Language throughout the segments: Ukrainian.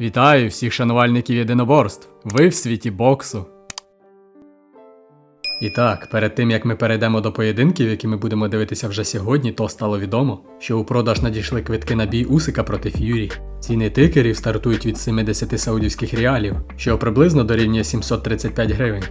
Вітаю всіх шанувальників єдиноборств. Ви в світі боксу. І так, перед тим як ми перейдемо до поєдинків, які ми будемо дивитися вже сьогодні, то стало відомо, що у продаж надійшли квитки на бій Усика проти Ф'юрі. Ціни тикерів стартують від 70 саудівських реалів, що приблизно дорівнює 735 гривень.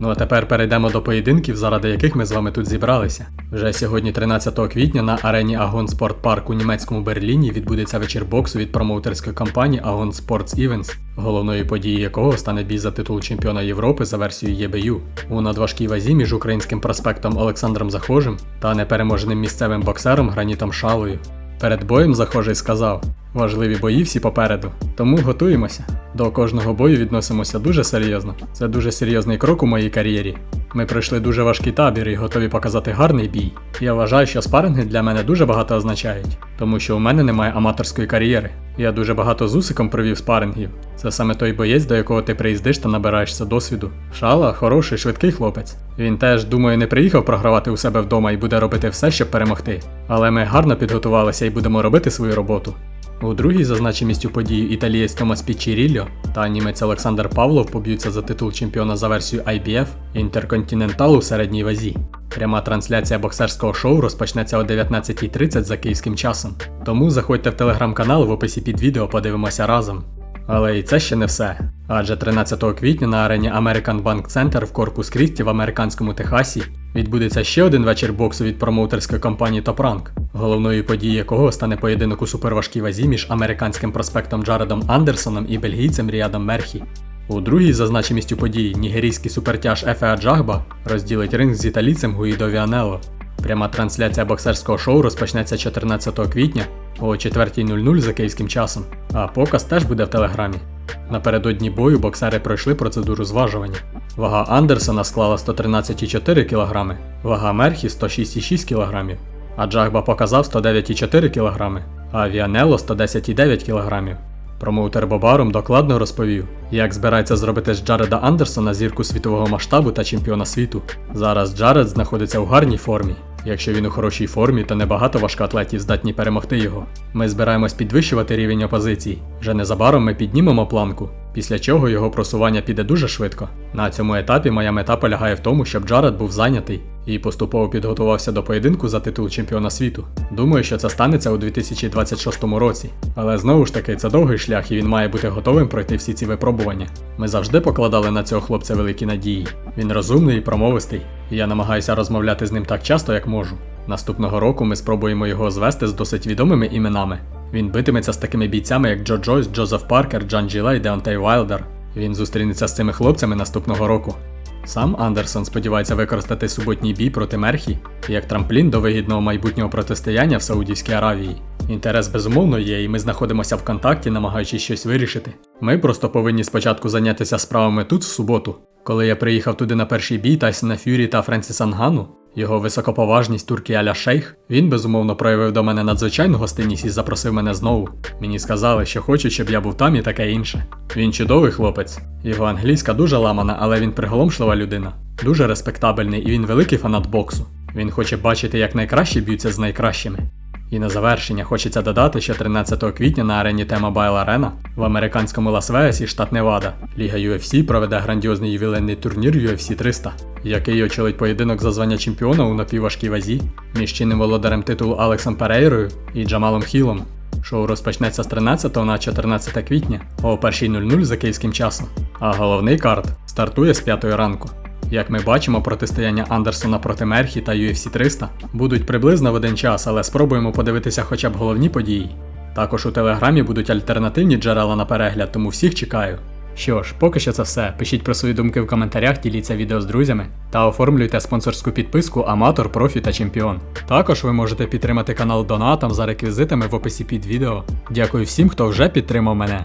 Ну а тепер перейдемо до поєдинків, заради яких ми з вами тут зібралися. Вже сьогодні, 13 квітня, на арені Агон Спорт Парк у німецькому Берліні відбудеться вечір боксу від промоутерської компанії Агон Sports Events, головною подією якого стане бій за титул чемпіона Європи за версією ЄБЮ у надважкій вазі між українським проспектом Олександром Захожим та непереможним місцевим боксером Гранітом Шалою. Перед боєм Захожий сказав: важливі бої всі попереду, тому готуємося. До кожного бою відносимося дуже серйозно. Це дуже серйозний крок у моїй кар'єрі. Ми пройшли дуже важкий табір і готові показати гарний бій. Я вважаю, що спаринги для мене дуже багато означають, тому що у мене немає аматорської кар'єри. Я дуже багато з усиком провів спарингів. Це саме той боєць, до якого ти приїздиш та набираєшся досвіду. Шала хороший, швидкий хлопець. Він теж, думаю, не приїхав програвати у себе вдома і буде робити все, щоб перемогти. Але ми гарно підготувалися і будемо робити свою роботу. У другій за значимістю події італієць Томас Пічірілло та німець Олександр Павлов поб'ються за титул чемпіона за версією IBF Інтерконтинентал у середній вазі. Пряма трансляція боксерського шоу розпочнеться о 19.30 за київським часом. Тому заходьте в телеграм-канал в описі під відео, подивимося разом. Але і це ще не все. Адже 13 квітня на арені American Bank Center в Корпус Крісті в американському Техасі відбудеться ще один вечір боксу від промоутерської компанії Top Rank, головною подією якого стане поєдинок у суперважкій вазі між американським проспектом Джаредом Андерсоном і бельгійцем Ріадом Мерхі. У другій за значимістю події нігерійський супертяж Ефеа Джагба розділить ринг з італійцем Гуїдо Віанело. Пряма трансляція боксерського шоу розпочнеться 14 квітня о 4.00 за київським часом, а показ теж буде в телеграмі. Напередодні бою боксери пройшли процедуру зважування. Вага Андерсона склала 113,4 кг, вага Мерхі 106,6 кг, а Джагба показав 109,4 кг, а Віанело 110,9 кг. Промоутер Бобаром докладно розповів, як збирається зробити з Джареда Андерсона зірку світового масштабу та чемпіона світу. Зараз Джаред знаходиться в гарній формі. Якщо він у хорошій формі, то небагато важкоатлетів здатні перемогти його. Ми збираємось підвищувати рівень опозицій. Вже незабаром ми піднімемо планку, після чого його просування піде дуже швидко. На цьому етапі моя мета полягає в тому, щоб Джаред був зайнятий і поступово підготувався до поєдинку за титул чемпіона світу. Думаю, що це станеться у 2026 році. Але знову ж таки, це довгий шлях, і він має бути готовим пройти всі ці випробування. Ми завжди покладали на цього хлопця великі надії. Він розумний і промовистий, і я намагаюся розмовляти з ним так часто, як можу. Наступного року ми спробуємо його звести з досить відомими іменами. Він битиметься з такими бійцями, як Джо Джойс, Джозеф Паркер, Джан Джилей, Деонтей Вайлдер. Він зустрінеться з цими хлопцями наступного року. Сам Андерсон сподівається використати суботній бій проти Мерхі як трамплін до вигідного майбутнього протистояння в Саудівській Аравії. Інтерес безумовно є, і ми знаходимося в контакті, намагаючись щось вирішити. Ми просто повинні спочатку зайнятися справами тут в суботу. Коли я приїхав туди на перший бій Тайсона Фюрі та Френсіса Нгану, його високоповажність турки Аля Шейх, він безумовно проявив до мене надзвичайну гостинність і запросив мене знову. Мені сказали, що хочуть, щоб я був там і таке інше. Він чудовий хлопець. Його англійська дуже ламана, але він приголомшлива людина. Дуже респектабельний і він великий фанат боксу. Він хоче бачити, як найкращі б'ються з найкращими. І на завершення хочеться додати, що 13 квітня на арені T-Mobile Arena в американському Лас-Вегасі, штат Невада, Ліга UFC проведе грандіозний ювілейний турнір UFC 300, який очолить поєдинок за звання чемпіона у напівважкій вазі між чинним володарем титулу Алексом Перейрою і Джамалом Хілом. Шоу розпочнеться з 13 на 14 квітня о 1.00 за київським часом, а головний карт стартує з 5 ранку. Як ми бачимо, протистояння Андерсона проти Мерхі та UFC 300 будуть приблизно в один час, але спробуємо подивитися хоча б головні події. Також у телеграмі будуть альтернативні джерела на перегляд, тому всіх чекаю. Що ж, поки що це все. Пишіть про свої думки в коментарях, діліться відео з друзями та оформлюйте спонсорську підписку Аматор, Профі та Чемпіон. Також ви можете підтримати канал Донатом за реквізитами в описі під відео. Дякую всім, хто вже підтримав мене.